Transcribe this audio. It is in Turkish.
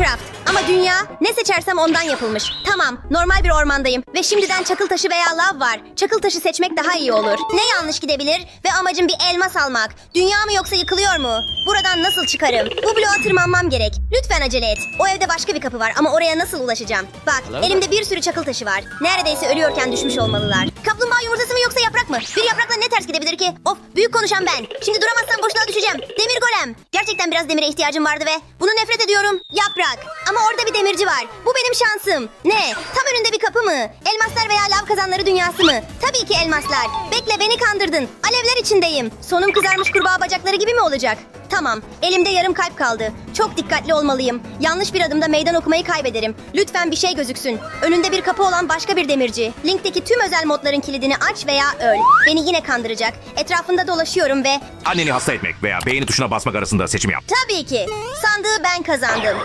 Minecraft. Ama dünya ne seçersem ondan yapılmış. Tamam, normal bir ormandayım ve şimdiden çakıl taşı veya lav var. Çakıl taşı seçmek daha iyi olur. Ne yanlış gidebilir ve amacım bir elmas almak. Dünya mı yoksa yıkılıyor mu? Buradan nasıl çıkarım? Bu bloğa tırmanmam gerek. Lütfen acele et. O evde başka bir kapı var ama oraya nasıl ulaşacağım? Bak, elimde bir sürü çakıl taşı var. Neredeyse ölüyorken düşmüş olmalılar. Kaplumbağa yumurtası mı yoksa yaprak mı? Bir yaprakla ne ters gidebilir ki? Of, büyük konuşan ben. Şimdi duramazsam boşluğa düşeceğim. Golem. Gerçekten biraz demire ihtiyacım vardı ve bunu nefret ediyorum. Yaprak. Ama orada bir demirci var. Bu benim şansım. Ne? Tam önünde bir kapı mı? Elmaslar veya lav kazanları dünyası mı? Tabii ki elmaslar. Bekle beni kandırdın. Alevler içindeyim. Sonum kızarmış kurbağa bacakları gibi mi olacak? Tamam. Elimde yarım kalp kaldı. Çok dikkatli olmalıyım. Yanlış bir adımda meydan okumayı kaybederim. Lütfen bir şey gözüksün. Önünde bir kapı olan başka bir demirci. Linkteki tüm özel modların kilidini aç veya öl. Beni yine kandıracak. Etrafında dolaşıyorum ve Anneni hasta etmek veya beğeni tuşuna basmak arasında seçim yap. tabii ki sandığı ben kazandım.